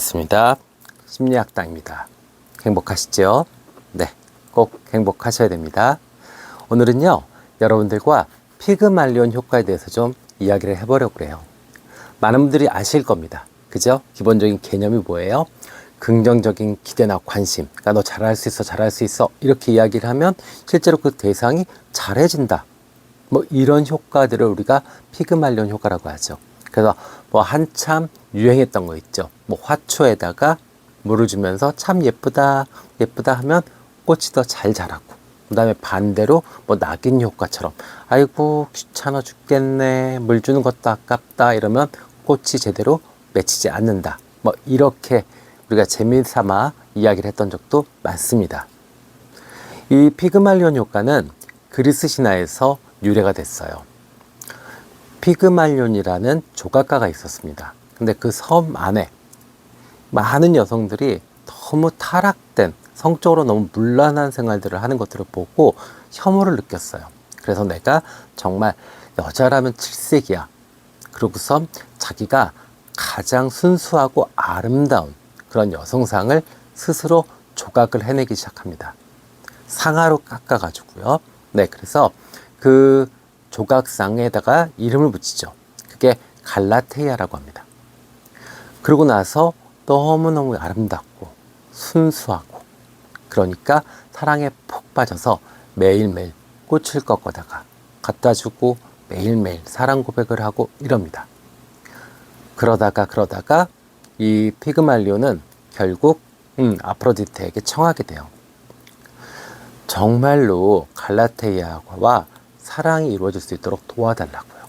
반갑습니다. 심리학당입니다. 행복하시죠? 네, 꼭 행복하셔야 됩니다. 오늘은요, 여러분들과 피그말리온 효과에 대해서 좀 이야기를 해보려고 해요. 많은 분들이 아실 겁니다. 그죠? 기본적인 개념이 뭐예요? 긍정적인 기대나 관심. 그러니까 너 잘할 수 있어, 잘할 수 있어. 이렇게 이야기를 하면 실제로 그 대상이 잘해진다. 뭐 이런 효과들을 우리가 피그말리온 효과라고 하죠. 그래서 뭐 한참 유행했던 거 있죠. 뭐 화초에다가 물을 주면서 참 예쁘다, 예쁘다 하면 꽃이 더 잘 자라고. 그 다음에 반대로 뭐 낙인 효과처럼 아이고 귀찮아 죽겠네 물 주는 것도 아깝다 이러면 꽃이 제대로 맺히지 않는다 뭐 이렇게 우리가 재미삼아 이야기를 했던 적도 많습니다 이 피그말리온 효과는 그리스 신화에서 유래가 됐어요 피그말리온이라는 조각가가 있었습니다 근데 그 섬 안에 많은 여성들이 너무 타락된 성적으로 너무 문란한 생활들을 하는 것들을 보고 혐오를 느꼈어요. 그래서 내가 정말 여자라면 칠색이야. 그러고서 자기가 가장 순수하고 아름다운 그런 여성상을 스스로 조각을 해내기 시작합니다. 상하로 깎아가지고요. 네, 그래서 그 조각상에다가 이름을 붙이죠. 그게 갈라테이아라고 합니다. 그러고 나서 너무너무 아름답고 순수하고 그러니까 사랑에 푹 빠져서 매일매일 꽃을 꺾어다가 갖다 주고 매일매일 사랑 고백을 하고 이럽니다. 그러다가 그러다가 이 피그말리오는 결국 음, 아프로디테에게 청하게 돼요. 정말로 갈라테이아와 사랑이 이루어질 수 있도록 도와달라고요.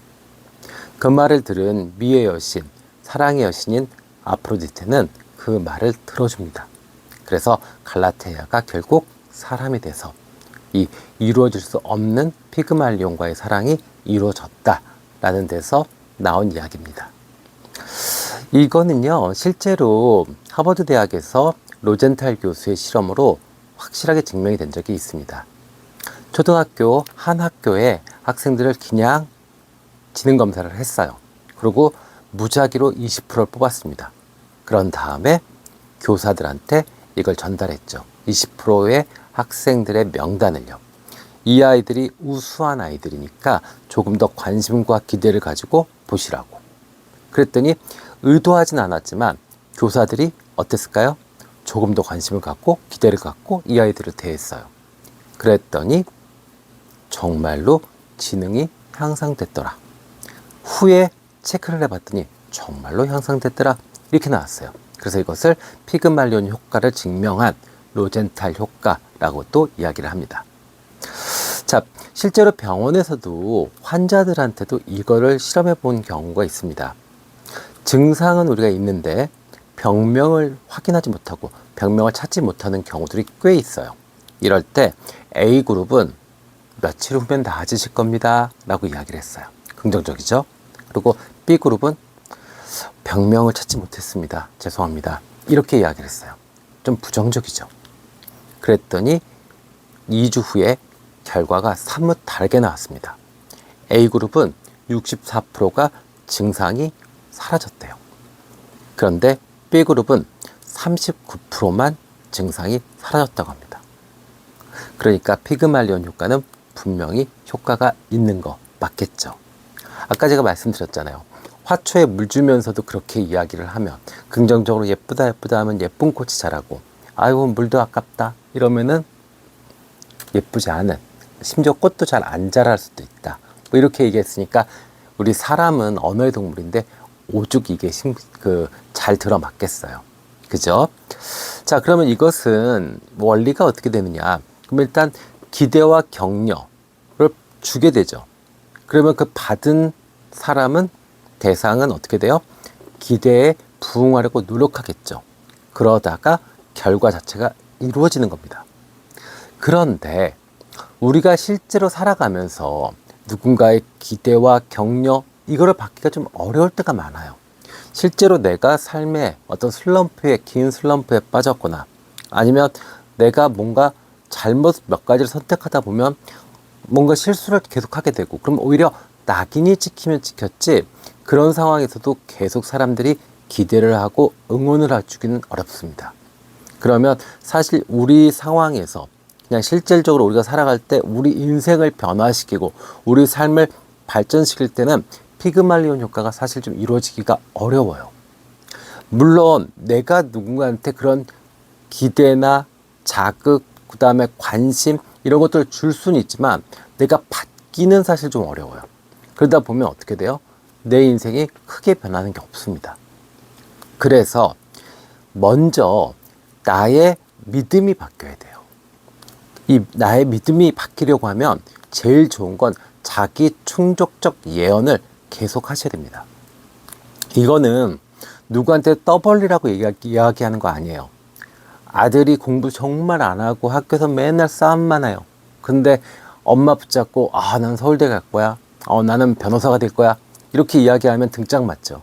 그 말을 들은 미의 여신, 사랑의 여신인 아프로디테는 그 말을 들어줍니다. 그래서 갈라테아가 결국 사람이 돼서 이 이루어질 수 없는 피그말리온과의 사랑이 이루어졌다라는 데서 나온 이야기입니다. 이거는요, 실제로 하버드 대학에서 로젠탈 교수의 실험으로 확실하게 증명이 된 적이 있습니다. 초등학교 한 학교에 학생들을 그냥 지능 검사를 했어요. 그리고 무작위로 20%를 뽑았습니다. 그런 다음에 교사들한테 이걸 전달했죠. 20%의 학생들의 명단을요. 이 아이들이 우수한 아이들이니까 조금 더 관심과 기대를 가지고 보시라고. 그랬더니 의도하진 않았지만 교사들이 어땠을까요? 조금 더 관심을 갖고 기대를 갖고 이 아이들을 대했어요. 그랬더니 정말로 지능이 향상됐더라. 후에 체크를 해봤더니 정말로 향상됐더라. 이렇게 나왔어요. 그래서 이것을 피그말리온 효과를 증명한 로젠탈 효과라고 또 이야기를 합니다. 자, 실제로 병원에서도 환자들한테도 이거를 실험해 본 경우가 있습니다. 증상은 우리가 있는데 병명을 확인하지 못하고 병명을 찾지 못하는 경우들이 꽤 있어요. 이럴 때 A그룹은 며칠 후면 나아지실 겁니다. 라고 이야기를 했어요. 긍정적이죠? 그리고 B그룹은 병명을 찾지 못했습니다. 죄송합니다. 이렇게 이야기를 했어요. 좀 부정적이죠. 그랬더니 2주 후에 결과가 사뭇 다르게 나왔습니다. A그룹은 64%가 증상이 사라졌대요. 그런데 B그룹은 39%만 증상이 사라졌다고 합니다. 그러니까 피그말리온 효과는 분명히 효과가 있는 거 맞겠죠. 아까 제가 말씀드렸잖아요. 화초에 물 주면서도 그렇게 이야기를 하면 긍정적으로 예쁘다 예쁘다 하면 예쁜 꽃이 자라고 아이고 물도 아깝다 이러면은 예쁘지 않은 심지어 꽃도 잘 안 자랄 수도 있다 뭐 이렇게 얘기했으니까 우리 사람은 언어의 동물인데 오죽 이게 그 잘 들어맞겠어요 그죠 자 그러면 이것은 원리가 어떻게 되느냐 그럼 일단 기대와 격려를 주게 되죠 그러면 그 받은 사람은 대상은 어떻게 돼요? 기대에 부응하려고 노력하겠죠. 그러다가 결과 자체가 이루어지는 겁니다. 그런데 우리가 실제로 살아가면서 누군가의 기대와 격려 이거를 받기가 좀 어려울 때가 많아요. 실제로 내가 삶의 어떤 슬럼프에 긴 슬럼프에 빠졌거나 아니면 내가 뭔가 잘못 몇 가지를 선택하다 보면 뭔가 실수를 계속 하게 되고 그럼 오히려 낙인이 찍히면 찍혔지 그런 상황에서도 계속 사람들이 기대를 하고 응원을 해주기는 어렵습니다. 그러면 사실 우리 상황에서 그냥 실질적으로 우리가 살아갈 때 우리 인생을 변화시키고 우리 삶을 발전시킬 때는 피그말리온 효과가 사실 좀 이루어지기가 어려워요. 물론 내가 누군가한테 그런 기대나 자극, 그 다음에 관심 이런 것들을 줄 수는 있지만 내가 받기는 사실 좀 어려워요. 그러다 보면 어떻게 돼요? 내 인생이 크게 변하는 게 없습니다. 그래서 먼저 나의 믿음이 바뀌어야 돼요. 이 나의 믿음이 바뀌려고 하면 제일 좋은 건 자기 충족적 예언을 계속 하셔야 됩니다. 이거는 누구한테 떠벌리라고 이야기, 하는 거 아니에요. 아들이 공부 정말 안 하고 학교에서 맨날 싸움만 해요. 근데 엄마 붙잡고 아, 난 서울대 갈 거야. 어, 나는 변호사가 될 거야. 이렇게 이야기하면 등짝 맞죠.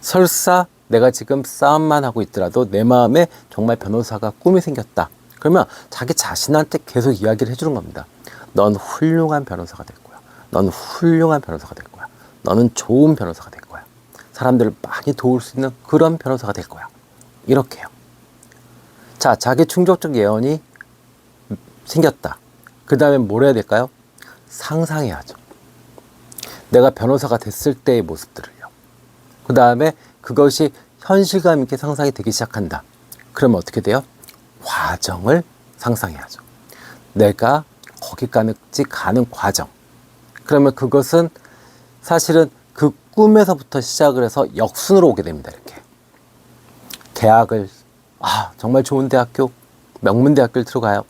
설사 내가 지금 싸움만 하고 있더라도 내 마음에 정말 변호사가 꿈이 생겼다. 그러면 자기 자신한테 계속 이야기를 해주는 겁니다. 넌 훌륭한 변호사가 될 거야. 넌 훌륭한 변호사가 될 거야. 너는 좋은 변호사가 될 거야. 사람들을 많이 도울 수 있는 그런 변호사가 될 거야. 이렇게요. 자, 자기 충족적 예언이 생겼다. 그 다음에 뭘 해야 될까요? 상상해야죠. 내가 변호사가 됐을 때의 모습들을요. 그 다음에 그것이 현실감 있게 상상이 되기 시작한다. 그러면 어떻게 돼요? 과정을 상상해야죠. 내가 거기까지 가는 과정. 그러면 그것은 사실은 그 꿈에서부터 시작을 해서 역순으로 오게 됩니다. 이렇게. 대학을, 아, 정말 좋은 대학교, 명문대학교를 들어가요.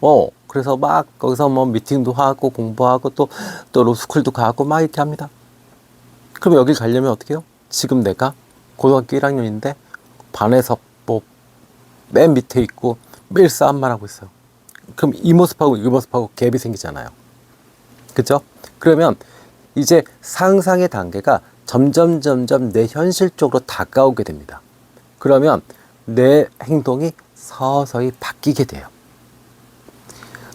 어, 그래서 막 거기서 뭐 미팅도 하고 공부하고 또, 또 로스쿨도 가고 막 이렇게 합니다. 그럼 여기 가려면 어떻게 해요? 지금 내가 고등학교 1학년인데 반에서 뭐 맨 밑에 있고 매일 싸움만 하고 있어요. 그럼 이 모습하고 이 모습하고 갭이 생기잖아요. 그죠? 그러면 이제 상상의 단계가 점점 점점 내 현실 쪽으로 다가오게 됩니다. 그러면 내 행동이 서서히 바뀌게 돼요.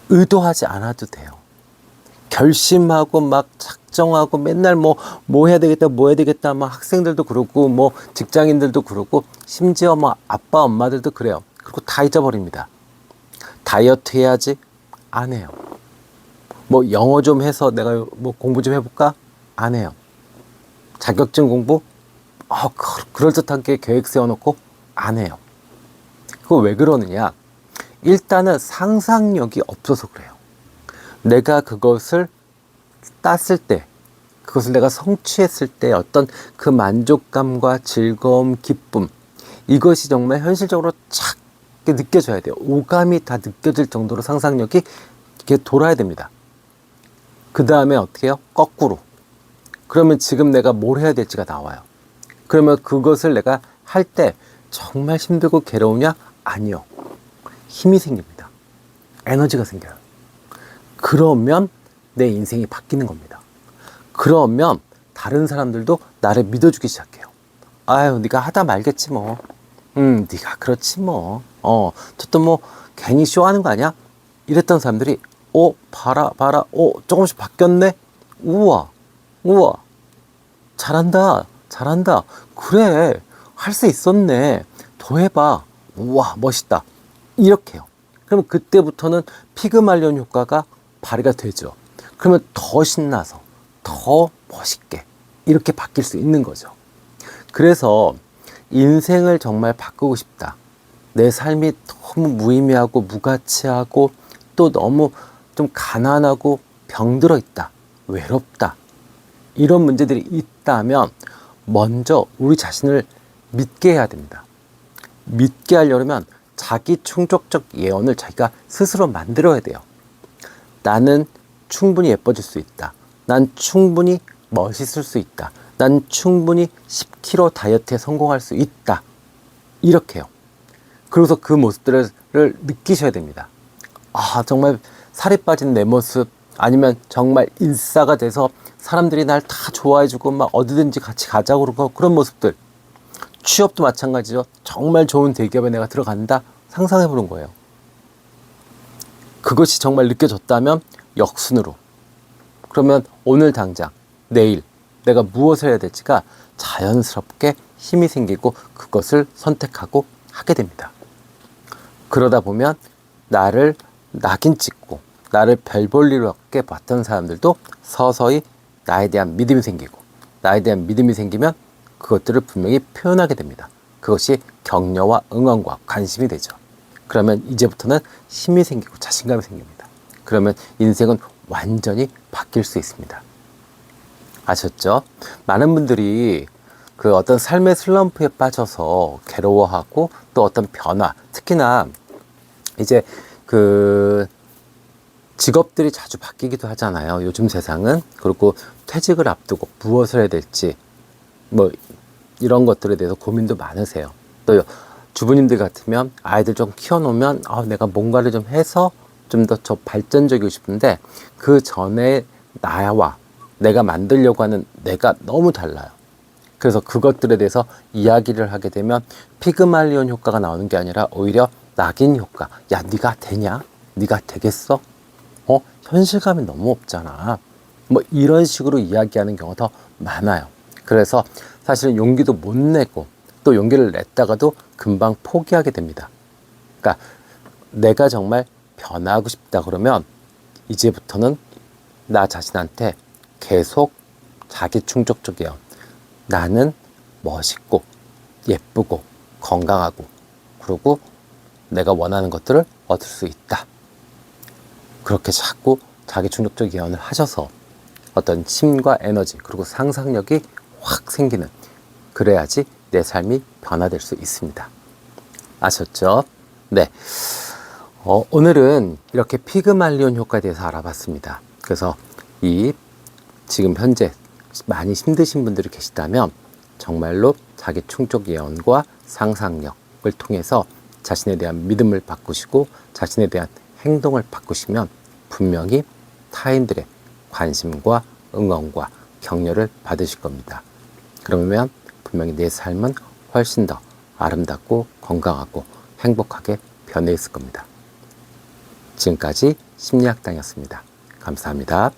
의도하지 않아도 돼요. 결심하고 막 작정하고 맨날 뭐, 뭐 해야 되겠다, 뭐 해야 되겠다, 막 학생들도 그렇고, 뭐 직장인들도 그렇고, 심지어 뭐 아빠, 엄마들도 그래요. 그리고 다 잊어버립니다. 다이어트 해야지? 안 해요. 뭐 영어 좀 해서 내가 뭐 공부 좀 해볼까? 안 해요. 자격증 공부? 어, 그럴듯하게 계획 세워놓고 안 해요. 그거 왜 그러느냐? 일단은 상상력이 없어서 그래요. 내가 그것을 땄을 때, 그것을 내가 성취했을 때 어떤 그 만족감과 즐거움, 기쁨, 이것이 정말 현실적으로 착 느껴져야 돼요. 오감이 다 느껴질 정도로 상상력이 이렇게 돌아야 됩니다. 그 다음에 어떻게 해요? 거꾸로. 그러면 지금 내가 뭘 해야 될지가 나와요. 그러면 그것을 내가 할 때 정말 힘들고 괴로우냐? 아니요. 힘이 생깁니다. 에너지가 생겨요. 그러면 내 인생이 바뀌는 겁니다. 그러면 다른 사람들도 나를 믿어주기 시작해요. 아유, 네가 하다 말겠지 뭐. 음, 네가 그렇지 뭐. 어, 저또뭐 괜히 쇼하는 거 아니야? 이랬던 사람들이 어, 봐라, 봐라, 어, 조금씩 바뀌었네. 우와, 우와, 잘한다, 잘한다. 그래, 할 수 있었네. 더 해봐. 우와, 멋있다. 이렇게요. 그럼 그때부터는 피그말리온 효과가 발휘가 되죠. 그러면 더 신나서 더 멋있게 이렇게 바뀔 수 있는 거죠. 그래서 인생을 정말 바꾸고 싶다. 내 삶이 너무 무의미하고 무가치하고 또 너무 좀 가난하고 병들어 있다. 외롭다. 이런 문제들이 있다면 먼저 우리 자신을 믿게 해야 됩니다. 믿게 하려면 자기 충족적 예언을 자기가 스스로 만들어야 돼요. 나는 충분히 예뻐질 수 있다. 난 충분히 멋있을 수 있다. 난 충분히 10kg 다이어트에 성공할 수 있다. 이렇게요. 그래서 그 모습들을 느끼셔야 됩니다. 아, 정말 살이 빠진 내 모습, 아니면 정말 인싸가 돼서 사람들이 날 다 좋아해주고 막 어디든지 같이 가자고 그런 모습들. 취업도 마찬가지죠. 정말 좋은 대기업에 내가 들어간다. 상상해 보는 거예요. 그것이 정말 느껴졌다면 역순으로. 그러면 오늘 당장, 내일 내가 무엇을 해야 될지가 자연스럽게 힘이 생기고 그것을 선택하고 하게 됩니다. 그러다 보면 나를 낙인 찍고 나를 별 볼일롭게 봤던 사람들도 서서히 나에 대한 믿음이 생기고 나에 대한 믿음이 생기면 그것들을 분명히 표현하게 됩니다. 그것이 격려와 응원과 관심이 되죠. 그러면 이제부터는 힘이 생기고 자신감이 생깁니다. 그러면 인생은 완전히 바뀔 수 있습니다. 아셨죠? 많은 분들이 그 어떤 삶의 슬럼프에 빠져서 괴로워하고 또 어떤 변화, 특히나 이제 그 직업들이 자주 바뀌기도 하잖아요. 요즘 세상은. 그리고 퇴직을 앞두고 무엇을 해야 될지 뭐 이런 것들에 대해서 고민도 많으세요. 또 주부님들 같으면 아이들 좀 키워놓으면 아, 내가 뭔가를 좀 해서 좀 더 저 발전적이고 싶은데 그 전에 나와 내가 만들려고 하는 내가 너무 달라요. 그래서 그것들에 대해서 이야기를 하게 되면 피그말리온 효과가 나오는 게 아니라 오히려 낙인 효과. 야, 네가 되냐? 네가 되겠어? 어, 현실감이 너무 없잖아. 뭐 이런 식으로 이야기하는 경우가 더 많아요. 그래서 사실은 용기도 못 내고 또 용기를 냈다가도 금방 포기하게 됩니다. 그러니까 내가 정말 변하고 싶다 그러면 이제부터는 나 자신한테 계속 자기 충족적이에요. 나는 멋있고 예쁘고 건강하고 그리고 내가 원하는 것들을 얻을 수 있다. 그렇게 자꾸 자기 충족적 예언을 하셔서 어떤 힘과 에너지 그리고 상상력이 확 생기는 그래야지 내 삶이 변화될 수 있습니다. 아셨죠? 네. 어, 오늘은 이렇게 피그말리온 효과에 대해서 알아봤습니다. 그래서 이 지금 현재 많이 힘드신 분들이 계시다면 정말로 자기 충족 예언과 상상력을 통해서 자신에 대한 믿음을 바꾸시고 자신에 대한 행동을 바꾸시면 분명히 타인들의 관심과 응원과 격려를 받으실 겁니다. 그러면 분명히 내 삶은 훨씬 더 아름답고 건강하고 행복하게 변해 있을 겁니다. 지금까지 심리학당이었습니다. 감사합니다.